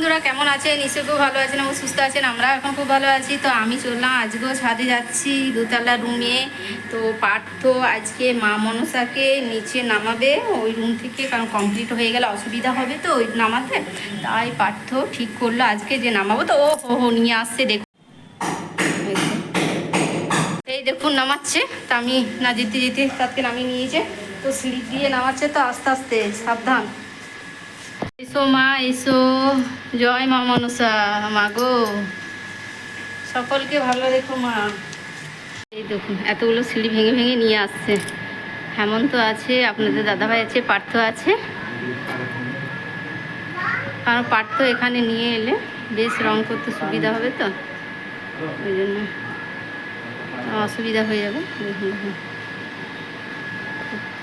বন্ধুরা, কেমন আছেন? নিশ্চয়ই খুব ভালো আছেন এবং সুস্থ আছেন। আমরা এখন খুব ভালো আছি। তো আমি চললাম, আজকেও ছাদে যাচ্ছি দোতলা রুমে। তো পার্থ আজকে মা মনসাকে নিচে নামাবে। ওই রুম থেকে কারণ কমপ্লিট হয়ে গেলে অসুবিধা হবে তো, ওই নামাতে। তাই পার্থ ঠিক করল আজকে যে নামাবো। তো ও হো নিয়ে আসছে দেখুন এই দেখুন, নামাচ্ছে। তা আমি না যেতে যেতে তাকে নামিয়ে নিয়েছে তো সিঁড়ি দিয়ে নামাচ্ছে তো আস্তে আস্তে, সাবধান। এসো মা, এসো। জয় মা মনসা, মা গো। সকলকে ভালো রেখো মা। এই দেখুন, এতগুলো সিঁড়ি ভেঙে ভেঙে নিয়ে আসছে। হেমন্ত আছে, আপনাদের দাদাভাই আছে, পার্থ আছে। কারণ পার্থ এখানে নিয়ে এলে বেশ রং করতে সুবিধা হবে তো। ওই জন্য অসুবিধা হয়ে যাবে। দেখুন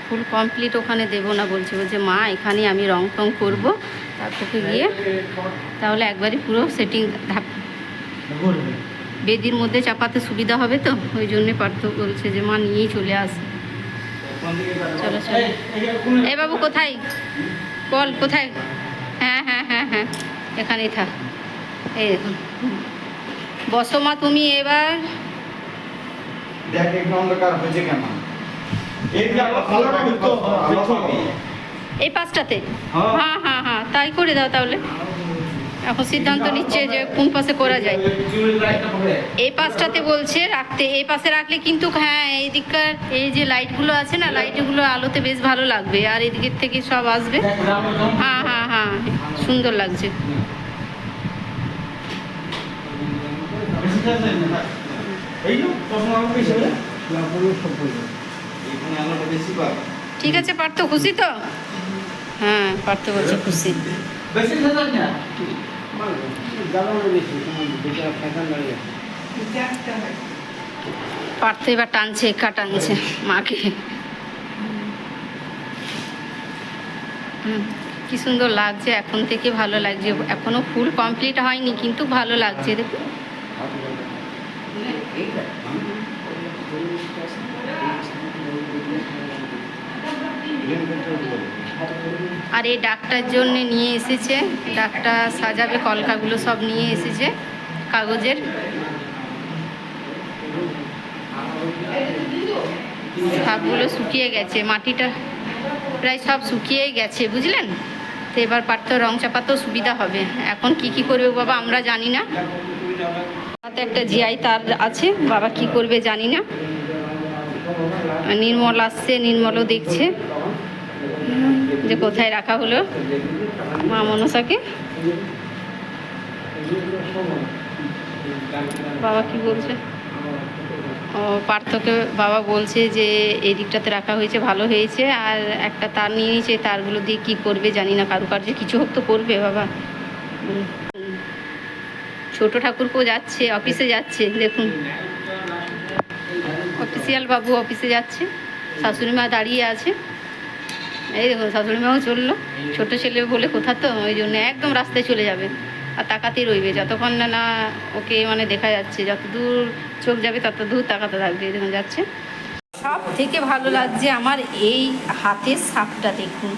ফুল কমপ্লিট ওখানে দেবো না, বলছে বলছে, মা এখানে আমি রং টং করব। তারপরে গিয়ে তাহলে একবারই পুরো সেটিং বেদির মধ্যে চাপাতে সুবিধা হবে তো? ওই জন্যে পার্থ বলছে যে, মা, নিয়েই চলে আসে। চলো চলো। এ বাবু, কোথায়? বল, কোথায়? হ্যাঁ হ্যাঁ হ্যাঁ হ্যাঁ এখানেই থাক। দেখুন। বসো মা, তুমি এবার। দেখ অন্ধকার হয়েছে কেন? এই পাঁচটাতে? হ্যাঁ। হ্যাঁ হ্যাঁ হ্যাঁ। তাই করে দাও তাহলে। এখন সিদ্ধান্ত নিচ্ছে যে কোন পাশে করা যায়। এই পাশটাতে বলছে রাখতে। এই পাশে রাখলে কিন্তু হ্যাঁ এই দিককার এই যে লাইটগুলো আছে না লাইটগুলো আলোতে বেশ ভালো লাগবে। আর এদিকের থেকে সব আসবে। হ্যাঁ হ্যাঁ হ্যাঁ। সুন্দর লাগছে। এই ঠিক আছে পার্থ খুশি তো? হ্যাঁ পার্থ বলছে খুশি। পার্থ এবার টানছে একা টানছে মাকে। কি সুন্দর লাগছে এখন থেকে ভালো লাগছে। এখনও ফুল কমপ্লিট হয়নি কিন্তু ভালো লাগছে দেখুন। আর এই ডাকটার জন্য নিয়ে এসেছে। ডাকটা সাজাবে, কলকাগুলো সব নিয়ে এসেছে কাগজের। সবগুলো শুকিয়ে গেছে, মাটিটা প্রায় সব শুকিয়েই গেছে, বুঝলেন? তো এবার পারতো রং চাপাতেও সুবিধা হবে। এখন কি কি করবে বাবা আমরা জানি না। হাতে একটা জিআই তার আছে, বাবা কি করবে জানি না। নির্মল আসছে, নির্মলও দেখছে। যে কোথায় রাখা হলো মা মনসাকে। বাবা কি বলছে? ও, পার্থকে বাবা বলছে যে এই দিকটাতে রাখা হয়েছে, ভালো হয়েছে, আর একটা তার নিয়ে নিয়েছে তারগুলো দিয়ে কি করবে জানি না, কারুকার্য কিছু হোক তো করবে বাবা। ছোট ঠাকুরকেও যাচ্ছে, অফিসে যাচ্ছে, দেখুন। অফিসিয়াল বাবু অফিসে যাচ্ছে শাশুড়ি মা দাঁড়িয়ে আছে। এই দেখুন শাশুড়ি মাও চলল। ছোট ছেলে বলে কোথা তো? ওই জন্য একদম রাস্তায় চলে যাবে। আর তাকাতেই রইবে যতক্ষণ না না ওকে মানে দেখা যাচ্ছে যত দূর চোখ যাবে তত দূর তাকাতে থাকবে দেখুন যাচ্ছে। সব থেকে ভালো লাগছে আমার এই হাতের সাপটা দেখুন।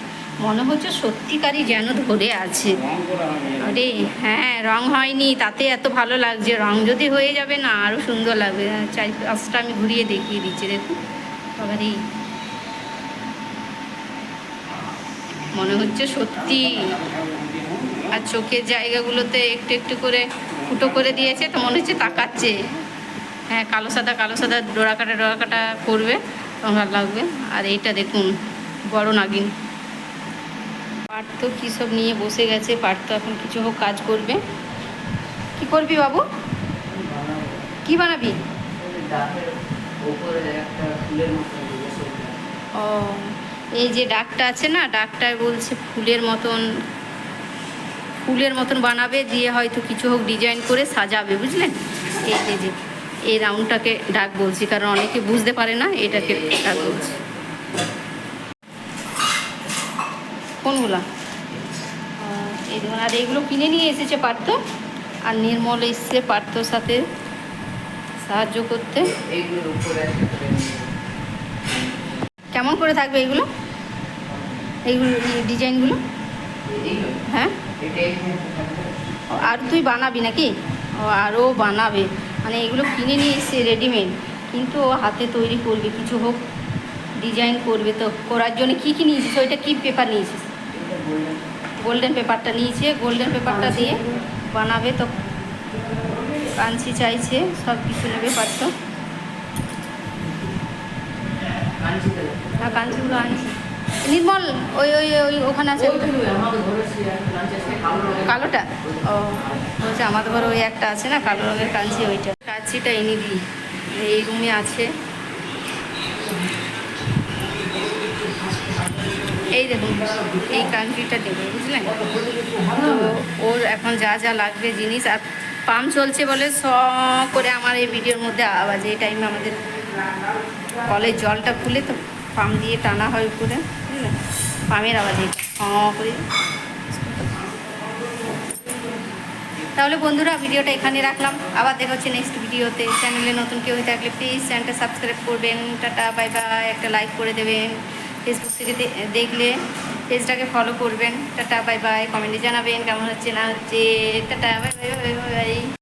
মনে হচ্ছে সত্যিকারই যেন ধরে আছে। আরে হ্যাঁ রং হয়নি তাতে এত ভালো লাগছে। রং যদি হয়ে যাবে না আরও সুন্দর লাগবে। চাই পাঁচটা আমি ঘুরিয়ে দেখিয়ে দিচ্ছি দেখুন। আবার এই মনে হচ্ছে সত্যি। আর চোখের জায়গাগুলোতে একটু একটু করে ফুটো করে দিয়েছে তো মনে হচ্ছে তাকাচ্ছে। হ্যাঁ কালো সাদা কালো সাদা ডোরা কাটা ডোরা কাটা করবে তখন ভালো লাগবে। আর এইটা দেখুন বড় নাগিন। পার্থ কী সব নিয়ে বসে গেছে পার্থ এখন কিছু হোক কাজ করবে। কি করবি বাবু? কি বানাবি? ও। এই যে ডাকটা আছে না ডাকটায় বলছে ফুলের মতন ফুলের মতন বানাবে, দিয়ে হয়তো কিছু হোক ডিজাইন করে সাজাবে বুঝলেন এই যে যে, এই রাউন্ডটাকে ডাক বলছি, কারণ অনেকে বুঝতে পারে না এটাকে ডাক বলছি। কোনগুলা? এই দেখুন আর এইগুলো কিনে নিয়ে এসেছে পার্থ, আর নির্মল এসছে পার্থর সাথে সাহায্য করতে। এইগুলোর উপরে কেমন করে থাকবে এইগুলো এইগুলো ডিজাইনগুলো? হ্যাঁ? আর তুই বানাবি নাকি? ও আরও বানাবে। মানে এগুলো কিনে নিয়ে এসছে রেডিমেড কিন্তু ও হাতে তৈরি করবে কিছু হোক ডিজাইন করবে তো। করার জন্য কী কী নিয়েছিস? ওইটা কী পেপার নিয়েছিস? গোল্ডেন পেপারটা নিয়েছে গোল্ডেন পেপারটা দিয়ে বানাবে তো। কাঞ্চি চাইছে সব কিছু নেবে পারতো। কাঞ্চিগুলো আনছি। নির্মল, ওই ওই ওই, ওখানে আছে। কালোটা? ও, বলছে আমাদের ঘরে ওই একটা আছে না, কালো রঙের কাঞ্চি, ওইটা। কাঞ্চিটা এনে দিই। এই রুমে আছে। এই দেখুন, এই কাঞ্চিটা দেবে, বুঝলেন? তো ওর এখন যা যা লাগবে জিনিস, আর পাম্প চলছে বলে স করে আমার এই ভিডিওর মধ্যে আওয়াজ, এই টাইমে আমাদের কলের জলটা খুলে তো পাম্প দিয়ে টানা হয় উপরে বুঝলেন এই স করে। তাহলে বন্ধুরা, ভিডিওটা এখানে রাখলাম। আবার দেখা হচ্ছে নেক্সট ভিডিওতে। চ্যানেলে নতুন কেউ থাকলে প্লিজ চ্যানেলটা সাবস্ক্রাইব করবেন। টাটা বাই বাই একটা লাইক করে দেবেন। ফেসবুক থেকে দেখলে পেজটাকে ফলো করবেন। টাটা বাই বাই কমেন্টে জানাবেন কেমন হচ্ছে, না হচ্ছে। Tata bye bye bye bye